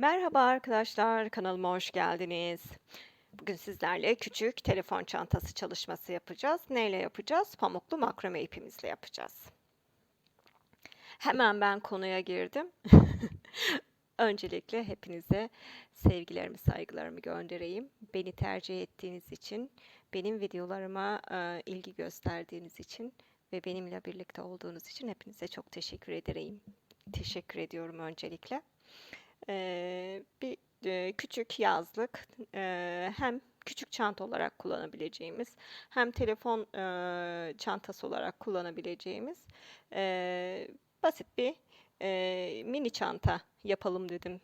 Merhaba arkadaşlar, kanalıma hoş geldiniz. Bugün sizlerle küçük telefon çantası çalışması yapacağız. Neyle yapacağız? Pamuklu makrame ipimizle yapacağız. Hemen ben konuya girdim. Öncelikle hepinize sevgilerimi, saygılarımı göndereyim. Beni tercih ettiğiniz için, benim videolarıma e, ilgi gösterdiğiniz için ve benimle birlikte olduğunuz için hepinize çok teşekkür ederim. Teşekkür ediyorum öncelikle. Eee, bir eee, küçük yazlık eee, hem küçük çanta olarak kullanabileceğimiz hem telefon eee, çantası olarak kullanabileceğimiz eee, basit bir eee, mini çanta yapalım dedim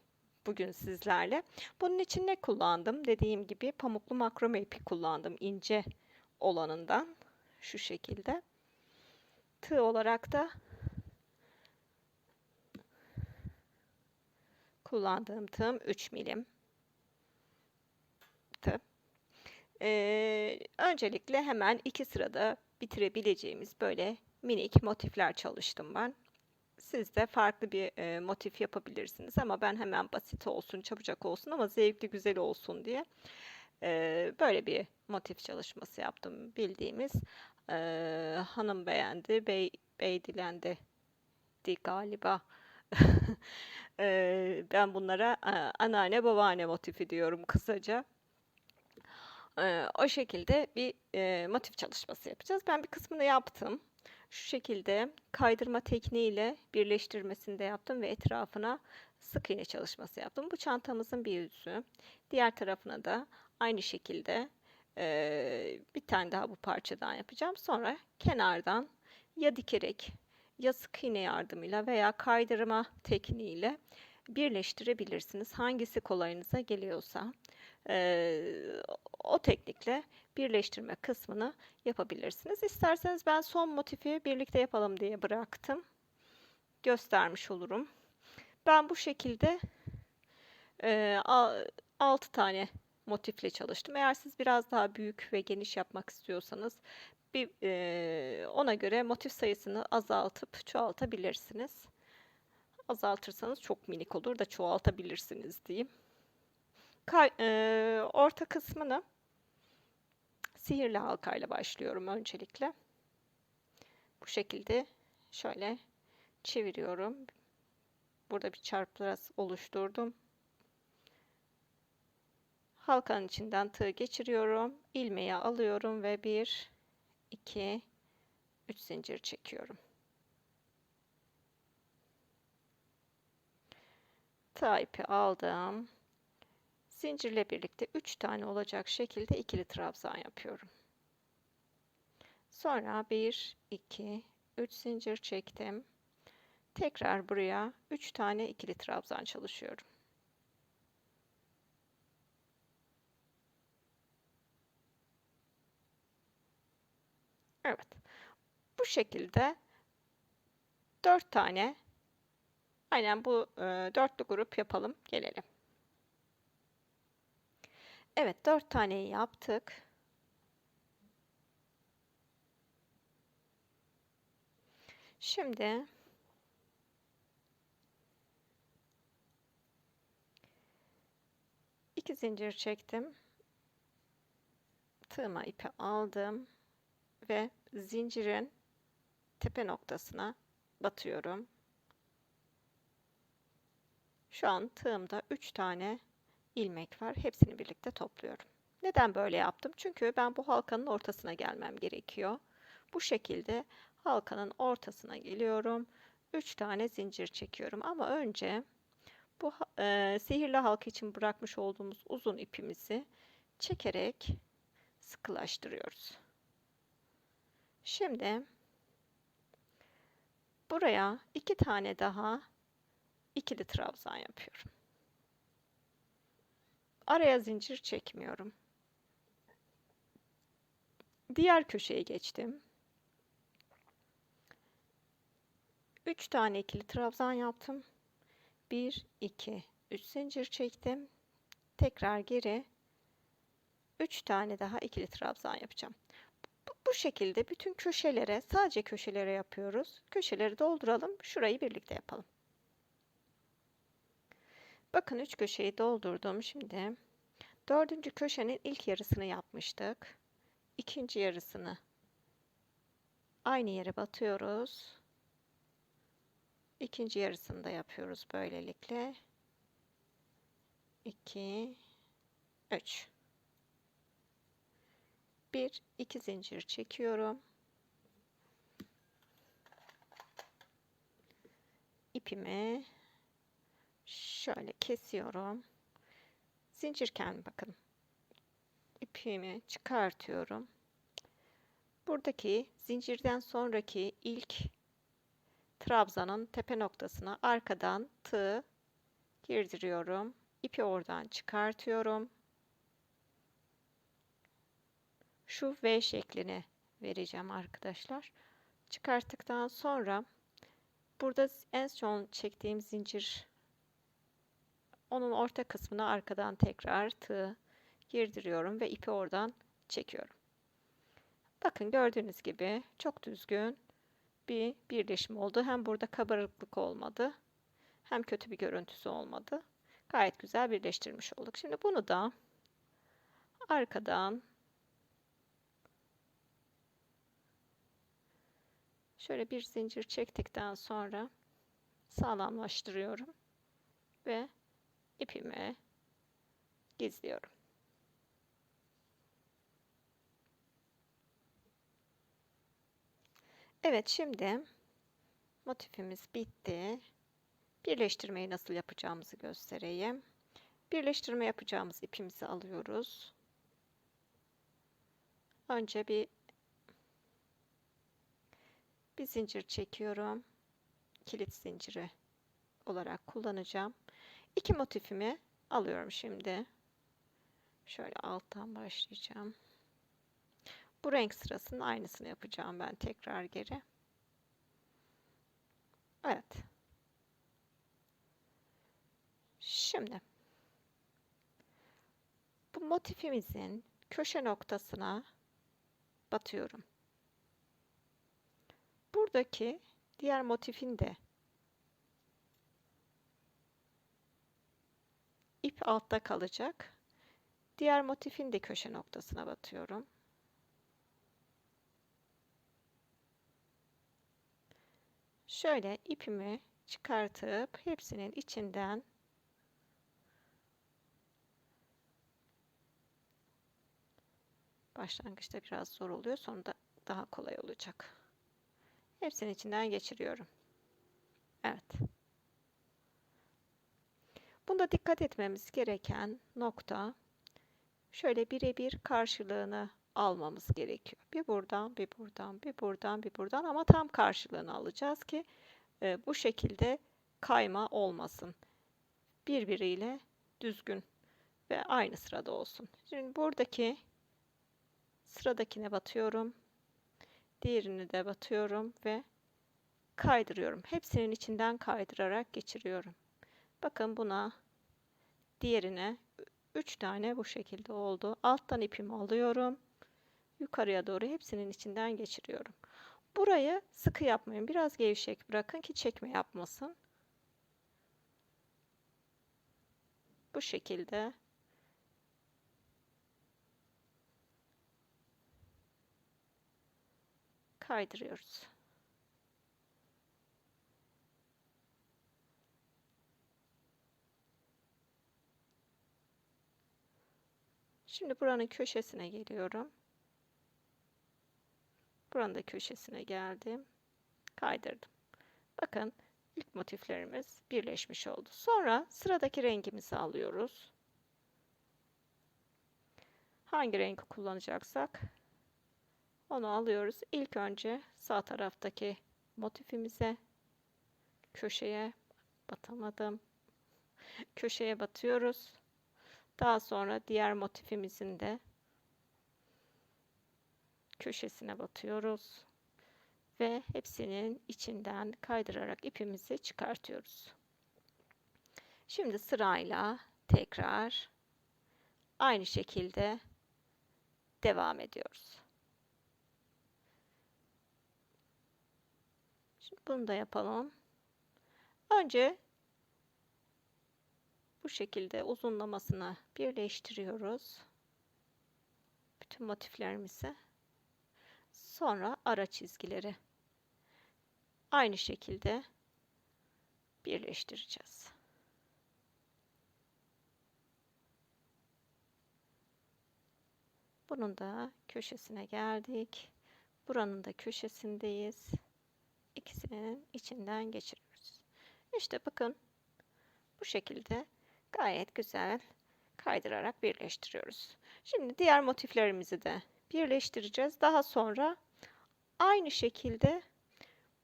bugün sizlerle. Bunun için ne kullandım? Dediğim gibi pamuklu makrome ipi kullandım ince olanından şu şekilde. Tığ olarak da kullandığım tığım 3 milim tığ. Ee, öncelikle hemen iki sırada bitirebileceğimiz böyle minik motifler çalıştım ben. Siz de farklı bir e, motif yapabilirsiniz ama ben hemen basit olsun, çabucak olsun ama zevkli, güzel olsun diye e, böyle bir motif çalışması yaptım. Bildiğimiz e, hanım beğendi, bey, bey dilendi galiba. Ben bunlara anneanne, babaanne motifi diyorum kısaca. O şekilde bir, motif çalışması yapacağız. Ben bir kısmını yaptım. Şu şekilde kaydırma tekniğiyle birleştirmesini de yaptım ve etrafına sık iğne çalışması yaptım. Bu çantamızın bir yüzü. Diğer tarafına da aynı şekilde, bir tane daha bu parçadan yapacağım. Sonra kenardan ya dikerek ya sık iğne yardımıyla veya kaydırma tekniğiyle birleştirebilirsiniz. Hangisi kolayınıza geliyorsa eee, o teknikle birleştirme kısmını yapabilirsiniz. İsterseniz ben son motifi birlikte yapalım diye bıraktım. Göstermiş olurum. Ben bu şekilde eee 6 tane motifle çalıştım. Eğer siz biraz daha büyük ve geniş yapmak istiyorsanız bir eee, ona göre motif sayısını azaltıp çoğaltabilirsiniz. Azaltırsanız çok minik olur da çoğaltabilirsiniz diyeyim. Kay, eee, orta kısmını sihirli halkayla başlıyorum öncelikle. Bu şekilde şöyle çeviriyorum. Burada bir çarpraz oluşturdum. Halkanın içinden tığ geçiriyorum. ilmeği alıyorum ve bir 2 3 zincir çekiyorum. Tığ ipi aldım. Zincirle birlikte 3 tane olacak şekilde ikili trabzan yapıyorum. Sonra 1 2 3 zincir çektim. Tekrar buraya 3 tane ikili trabzan çalışıyorum. Evet. Bu şekilde dört tane aynen bu e, dörtlü grup yapalım gelelim. Evet dört taneyi yaptık. Şimdi iki zincir çektim. Tığıma ipi aldım ve zincirin tepe noktasına batıyorum. Şu an tığımda 3 tane ilmek var. Hepsini birlikte topluyorum. Neden böyle yaptım? Çünkü ben bu halkanın ortasına gelmem gerekiyor. Bu şekilde halkanın ortasına geliyorum. 3 tane zincir çekiyorum. Ama önce bu e, sihirli halka için bırakmış olduğumuz uzun ipimizi çekerek sıkılaştırıyoruz. Şimdi buraya iki tane daha ikili trabzan yapıyorum. Araya zincir çekmiyorum. Diğer köşeye geçtim. 3 tane ikili trabzan yaptım. 1 2 3 zincir çektim. Tekrar geri 3 tane daha ikili trabzan yapacağım. Bu şekilde bütün köşelere, sadece köşelere yapıyoruz. Köşeleri dolduralım. Şurayı birlikte yapalım. Bakın üç köşeyi doldurdum. Şimdi dördüncü köşenin ilk yarısını yapmıştık. İkinci yarısını aynı yere batıyoruz. İkinci yarısını da yapıyoruz böylelikle. 2 3 1 2 zincir çekiyorum. ipimi şöyle kesiyorum. Zincirken bakın ipimi çıkartıyorum. Buradaki zincirden sonraki ilk trabzanın tepe noktasına arkadan tığ girdiriyorum. İpi oradan çıkartıyorum. Şu V şeklini vereceğim arkadaşlar. Çıkarttıktan sonra burada en son çektiğim zincir onun orta kısmına arkadan tekrar tığ girdiriyorum ve ipi oradan çekiyorum. Bakın gördüğünüz gibi çok düzgün bir birleşim oldu. Hem burada kabarıklık olmadı hem kötü bir görüntüsü olmadı. Gayet güzel birleştirmiş olduk. Şimdi bunu da arkadan şöyle bir zincir çektikten sonra sağlamlaştırıyorum ve ipimi gizliyorum. Evet şimdi motifimiz bitti. Birleştirmeyi nasıl yapacağımızı göstereyim. Birleştirme yapacağımız ipimizi alıyoruz. Önce bir bir zincir çekiyorum. Kilit zinciri olarak kullanacağım. İki motifimi alıyorum şimdi. Şöyle alttan başlayacağım. Bu renk sırasının aynısını yapacağım ben tekrar geri. Evet. Şimdi bu motifimizin köşe noktasına batıyorum. Buradaki diğer motifin de ip altta kalacak. Diğer motifin de köşe noktasına batıyorum. Şöyle ipimi çıkartıp hepsinin içinden başlangıçta biraz zor oluyor. Sonunda daha kolay olacak. Hepsinin içinden geçiriyorum. Evet. Bunda dikkat etmemiz gereken nokta şöyle birebir karşılığını almamız gerekiyor. Bir buradan, bir buradan, bir buradan, bir buradan ama tam karşılığını alacağız ki e, bu şekilde kayma olmasın. Birbiriyle düzgün ve aynı sırada olsun. Şimdi buradaki sıradakine batıyorum. Diğerini de batıyorum ve kaydırıyorum. Hepsinin içinden kaydırarak geçiriyorum. Bakın buna diğerine 3 tane bu şekilde oldu. Alttan ipimi alıyorum. Yukarıya doğru hepsinin içinden geçiriyorum. Burayı sıkı yapmayın. Biraz gevşek bırakın ki çekme yapmasın. Bu şekilde kaydırıyoruz. Şimdi buranın köşesine geliyorum. Buranın da köşesine geldim. Kaydırdım. Bakın ilk motiflerimiz birleşmiş oldu. Sonra sıradaki rengimizi alıyoruz. Hangi rengi kullanacaksak onu alıyoruz. İlk önce sağ taraftaki motifimize köşeye batamadım. Köşeye batıyoruz. Daha sonra diğer motifimizin de köşesine batıyoruz ve hepsinin içinden kaydırarak ipimizi çıkartıyoruz. Şimdi sırayla tekrar aynı şekilde devam ediyoruz. Şimdi bunu da yapalım. Önce bu şekilde uzunlamasını birleştiriyoruz. Bütün motiflerimizi. Sonra ara çizgileri aynı şekilde birleştireceğiz. Bunun da köşesine geldik. Buranın da köşesindeyiz. İkisinin içinden geçiriyoruz. İşte bakın bu şekilde gayet güzel kaydırarak birleştiriyoruz. Şimdi diğer motiflerimizi de birleştireceğiz. Daha sonra aynı şekilde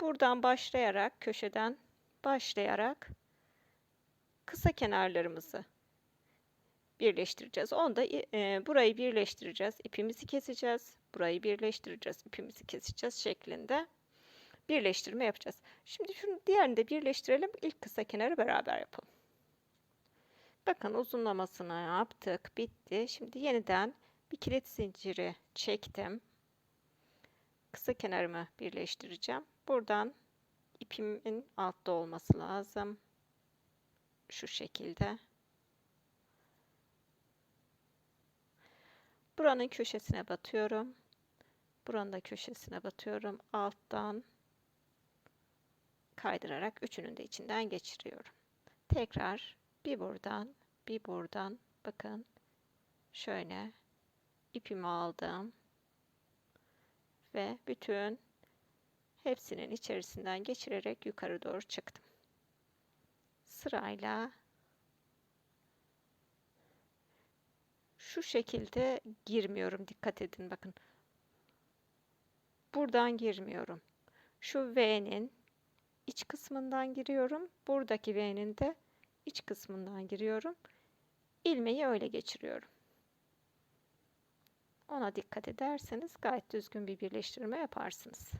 buradan başlayarak köşeden başlayarak kısa kenarlarımızı birleştireceğiz. Onu da e, burayı birleştireceğiz. İpimizi keseceğiz. Burayı birleştireceğiz. ipimizi keseceğiz şeklinde birleştirme yapacağız. Şimdi şunu diğerini de birleştirelim. İlk kısa kenarı beraber yapalım. Bakın uzunlamasını yaptık. Bitti. Şimdi yeniden bir kilit zinciri çektim. Kısa kenarımı birleştireceğim. Buradan ipimin altta olması lazım. Şu şekilde. Buranın köşesine batıyorum. Buranın da köşesine batıyorum. Alttan kaydırarak üçünün de içinden geçiriyorum. Tekrar bir buradan, bir buradan bakın şöyle ipimi aldım ve bütün hepsinin içerisinden geçirerek yukarı doğru çıktım. Sırayla şu şekilde girmiyorum. Dikkat edin bakın. Buradan girmiyorum. Şu V'nin iç kısmından giriyorum. Buradaki V'nin de iç kısmından giriyorum. İlmeği öyle geçiriyorum. Ona dikkat ederseniz gayet düzgün bir birleştirme yaparsınız.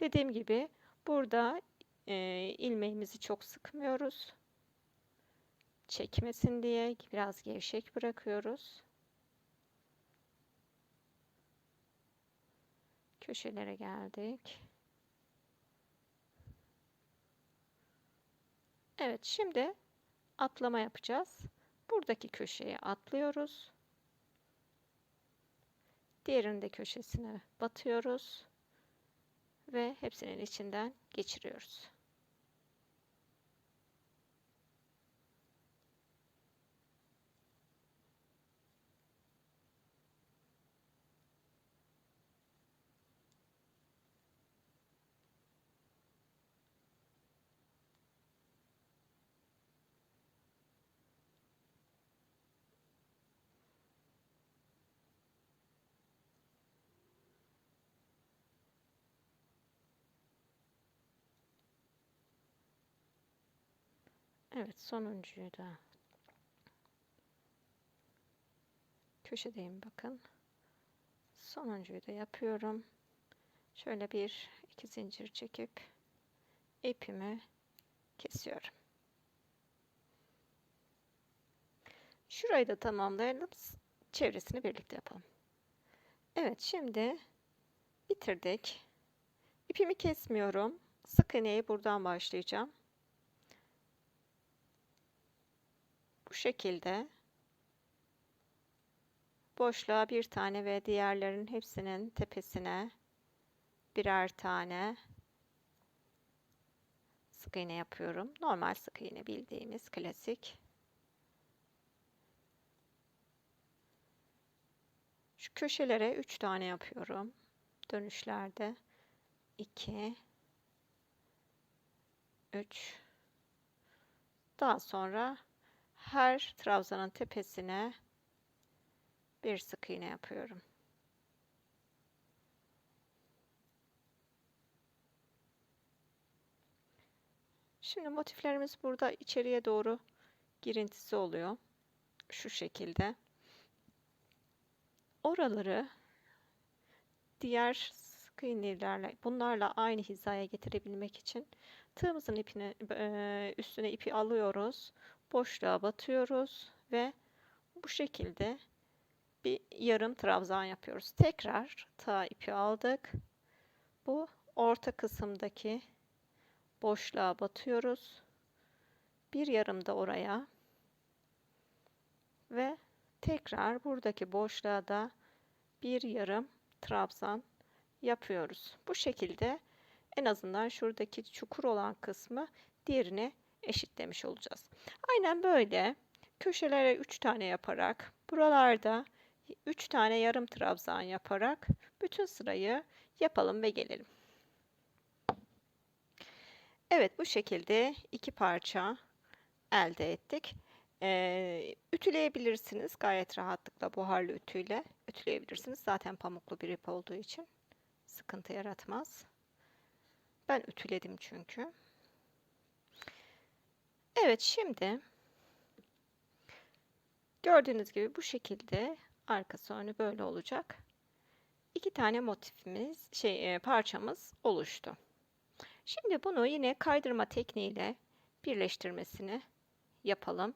Dediğim gibi burada e, ilmeğimizi çok sıkmıyoruz. Çekmesin diye biraz gevşek bırakıyoruz. Köşelere geldik. Evet şimdi atlama yapacağız. Buradaki köşeye atlıyoruz. Diğerinde köşesine batıyoruz ve hepsinin içinden geçiriyoruz. Evet sonuncuyu da köşedeyim bakın. Sonuncuyu da yapıyorum. Şöyle bir iki zincir çekip ipimi kesiyorum. Şurayı da tamamlayalım. Çevresini birlikte yapalım. Evet şimdi bitirdik. İpimi kesmiyorum. Sık iğneyi buradan başlayacağım. Bu şekilde boşluğa bir tane ve diğerlerin hepsinin tepesine birer tane sık iğne yapıyorum. Normal sık iğne bildiğimiz klasik. Şu köşelere 3 tane yapıyorum. Dönüşlerde 2 3 daha sonra her trabzanın tepesine bir sık iğne yapıyorum. Şimdi motiflerimiz burada içeriye doğru girintisi oluyor. Şu şekilde. Oraları diğer sık iğnelerle bunlarla aynı hizaya getirebilmek için tığımızın ipini üstüne ipi alıyoruz boşluğa batıyoruz ve bu şekilde bir yarım trabzan yapıyoruz. Tekrar ta ipi aldık. Bu orta kısımdaki boşluğa batıyoruz. bir yarım da oraya ve tekrar buradaki boşluğa da bir yarım trabzan yapıyoruz. Bu şekilde en azından şuradaki çukur olan kısmı diğerine eşitlemiş olacağız. Aynen böyle köşelere 3 tane yaparak buralarda 3 tane yarım trabzan yaparak bütün sırayı yapalım ve gelelim. Evet bu şekilde iki parça elde ettik. Ee, ütüleyebilirsiniz gayet rahatlıkla buharlı ütüyle ütüleyebilirsiniz. Zaten pamuklu bir ip olduğu için sıkıntı yaratmaz. Ben ütüledim çünkü. Evet şimdi gördüğünüz gibi bu şekilde arkası önü böyle olacak. İki tane motifimiz şey parçamız oluştu. Şimdi bunu yine kaydırma tekniğiyle birleştirmesini yapalım.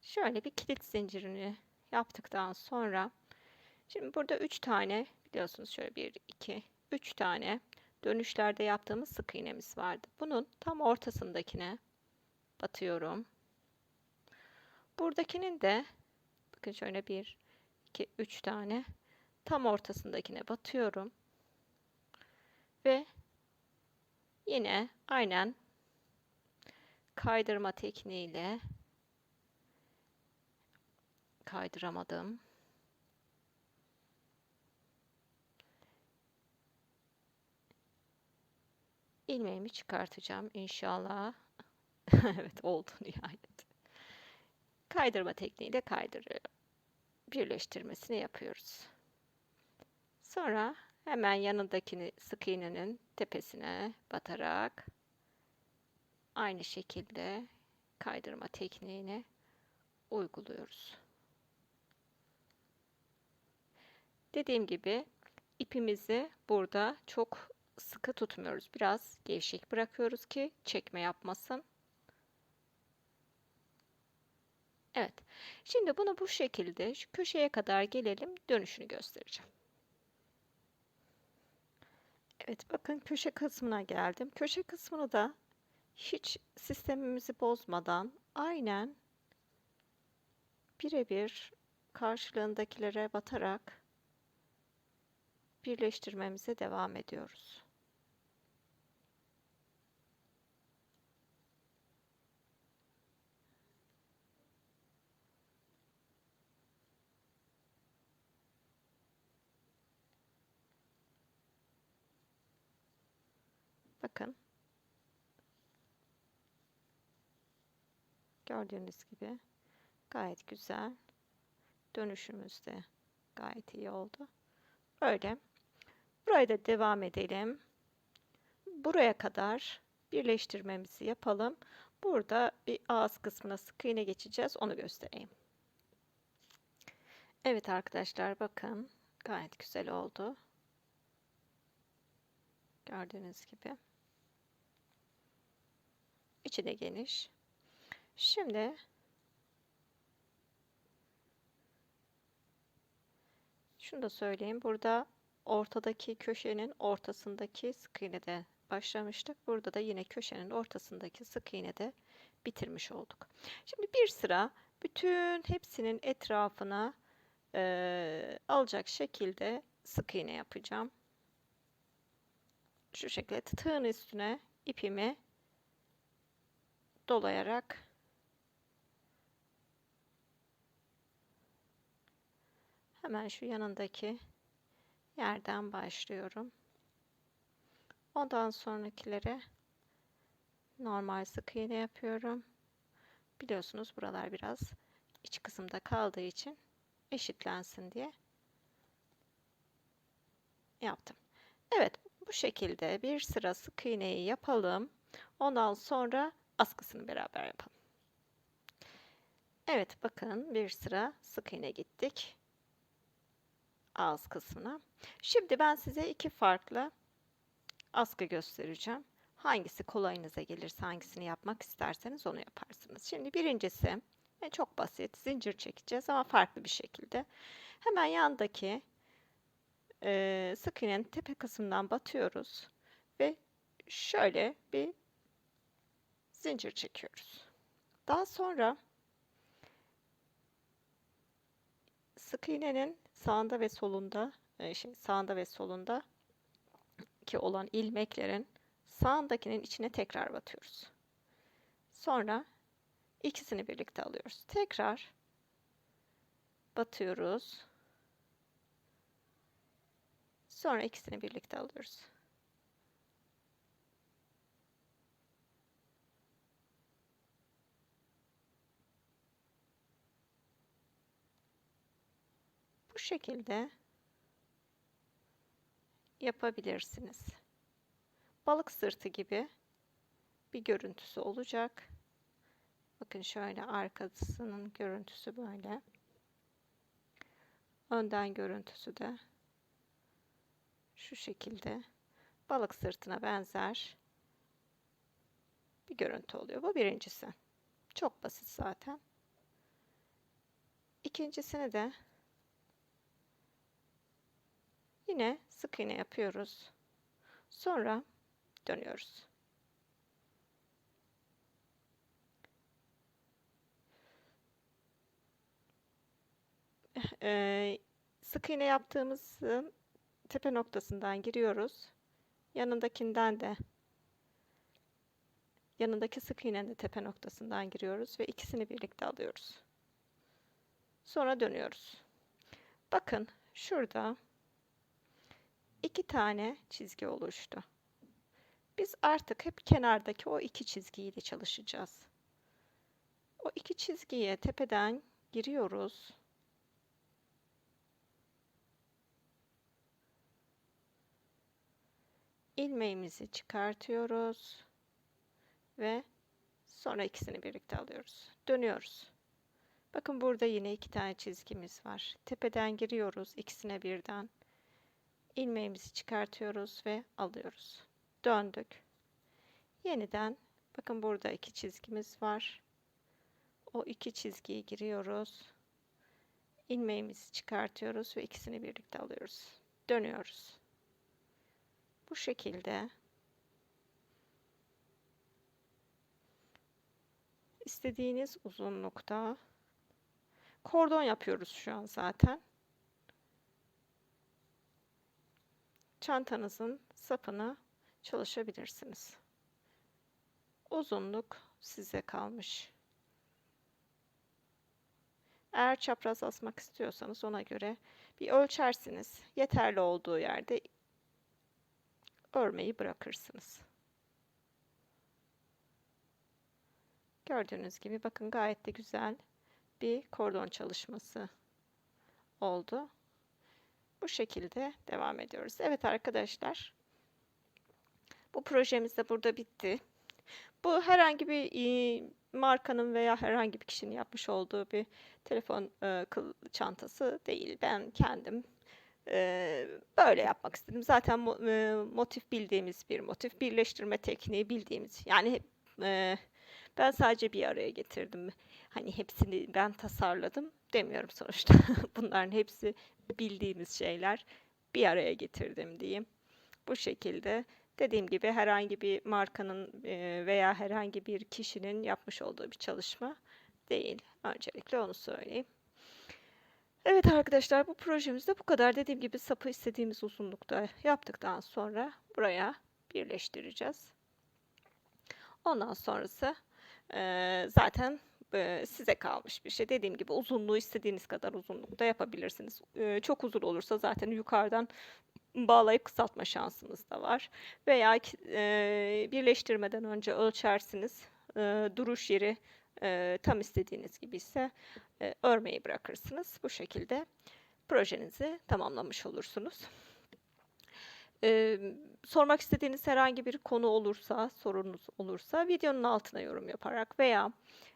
Şöyle bir kilit zincirini yaptıktan sonra şimdi burada 3 tane biliyorsunuz şöyle 1 2 3 tane dönüşlerde yaptığımız sık iğnemiz vardı. Bunun tam ortasındakine batıyorum. Buradakinin de bakın şöyle 1 2 3 tane tam ortasındakine batıyorum. Ve yine aynen kaydırma tekniğiyle kaydıramadım. İlmeğimi çıkartacağım inşallah. evet oldu nihayet. Kaydırma tekniğiyle kaydırıyorum. Birleştirmesini yapıyoruz. Sonra hemen yanındakini sık iğnenin tepesine batarak aynı şekilde kaydırma tekniğini uyguluyoruz. Dediğim gibi ipimizi burada çok sıkı tutmuyoruz. Biraz gevşek bırakıyoruz ki çekme yapmasın. Evet. Şimdi bunu bu şekilde şu köşeye kadar gelelim. Dönüşünü göstereceğim. Evet bakın köşe kısmına geldim. Köşe kısmını da hiç sistemimizi bozmadan aynen birebir karşılığındakilere batarak birleştirmemize devam ediyoruz. Bakın. Gördüğünüz gibi gayet güzel. Dönüşümüz de gayet iyi oldu. Böyle. Buraya da devam edelim. Buraya kadar birleştirmemizi yapalım. Burada bir ağız kısmına sık iğne geçeceğiz. Onu göstereyim. Evet arkadaşlar bakın gayet güzel oldu. Gördüğünüz gibi. İçi de geniş. Şimdi şunu da söyleyeyim. Burada ortadaki köşenin ortasındaki sık iğnede başlamıştık. Burada da yine köşenin ortasındaki sık iğnede bitirmiş olduk. Şimdi bir sıra bütün hepsinin etrafına e, alacak şekilde sık iğne yapacağım. Şu şekilde tığın üstüne ipimi dolayarak hemen şu yanındaki yerden başlıyorum. Ondan sonrakilere normal sık iğne yapıyorum. Biliyorsunuz buralar biraz iç kısımda kaldığı için eşitlensin diye yaptım. Evet bu şekilde bir sıra sık iğneyi yapalım. Ondan sonra askısını beraber yapalım. Evet bakın bir sıra sık iğne gittik. Ağız kısmına. Şimdi ben size iki farklı askı göstereceğim. Hangisi kolayınıza gelirse hangisini yapmak isterseniz onu yaparsınız. Şimdi birincisi e, çok basit zincir çekeceğiz ama farklı bir şekilde. Hemen yandaki e, sık iğnenin tepe kısmından batıyoruz ve şöyle bir zincir çekiyoruz. Daha sonra sık iğnenin sağında ve solunda şey sağında ve solunda ki olan ilmeklerin sağındakinin içine tekrar batıyoruz. Sonra ikisini birlikte alıyoruz. Tekrar batıyoruz. Sonra ikisini birlikte alıyoruz. Bu şekilde yapabilirsiniz. Balık sırtı gibi bir görüntüsü olacak. Bakın şöyle arkasının görüntüsü böyle. Önden görüntüsü de şu şekilde balık sırtına benzer bir görüntü oluyor. Bu birincisi. Çok basit zaten. İkincisini de yine sık iğne yapıyoruz. Sonra dönüyoruz. Ee, sık iğne yaptığımızın tepe noktasından giriyoruz. Yanındakinden de yanındaki sık iğnenin de tepe noktasından giriyoruz ve ikisini birlikte alıyoruz. Sonra dönüyoruz. Bakın şurada iki tane çizgi oluştu. Biz artık hep kenardaki o iki çizgiyle çalışacağız. O iki çizgiye tepeden giriyoruz. ilmeğimizi çıkartıyoruz ve sonra ikisini birlikte alıyoruz. Dönüyoruz. Bakın burada yine iki tane çizgimiz var. Tepeden giriyoruz ikisine birden. İlmeğimizi çıkartıyoruz ve alıyoruz. Döndük. Yeniden bakın burada iki çizgimiz var. O iki çizgiyi giriyoruz. ilmeğimizi çıkartıyoruz ve ikisini birlikte alıyoruz. Dönüyoruz. Bu şekilde istediğiniz uzunlukta kordon yapıyoruz şu an zaten. Çantanızın sapını çalışabilirsiniz. Uzunluk size kalmış. Eğer çapraz asmak istiyorsanız ona göre bir ölçersiniz. Yeterli olduğu yerde örmeyi bırakırsınız. Gördüğünüz gibi bakın gayet de güzel bir kordon çalışması oldu. Bu şekilde devam ediyoruz. Evet arkadaşlar. Bu projemiz de burada bitti. Bu herhangi bir e, markanın veya herhangi bir kişinin yapmış olduğu bir telefon e, çantası değil. Ben kendim böyle yapmak istedim. Zaten motif bildiğimiz bir motif, birleştirme tekniği bildiğimiz. Yani ben sadece bir araya getirdim. Hani hepsini ben tasarladım demiyorum sonuçta. Bunların hepsi bildiğimiz şeyler. Bir araya getirdim diyeyim. Bu şekilde dediğim gibi herhangi bir markanın veya herhangi bir kişinin yapmış olduğu bir çalışma değil. Öncelikle onu söyleyeyim. Evet arkadaşlar bu projemizde bu kadar. Dediğim gibi sapı istediğimiz uzunlukta yaptıktan sonra buraya birleştireceğiz. Ondan sonrası e, zaten size kalmış bir şey. Dediğim gibi uzunluğu istediğiniz kadar uzunlukta yapabilirsiniz. Çok uzun olursa zaten yukarıdan bağlayıp kısaltma şansınız da var. Veya birleştirmeden önce ölçersiniz. Duruş yeri tam istediğiniz gibi ise örmeyi bırakırsınız. Bu şekilde projenizi tamamlamış olursunuz. E, sormak istediğiniz herhangi bir konu olursa, sorunuz olursa videonun altına yorum yaparak veya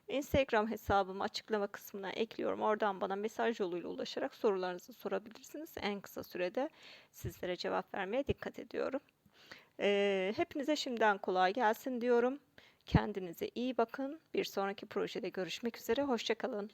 Instagram hesabımı açıklama kısmına ekliyorum. Oradan bana mesaj yoluyla ulaşarak sorularınızı sorabilirsiniz. En kısa sürede sizlere cevap vermeye dikkat ediyorum. E, hepinize şimdiden kolay gelsin diyorum. Kendinize iyi bakın. Bir sonraki projede görüşmek üzere. Hoşçakalın.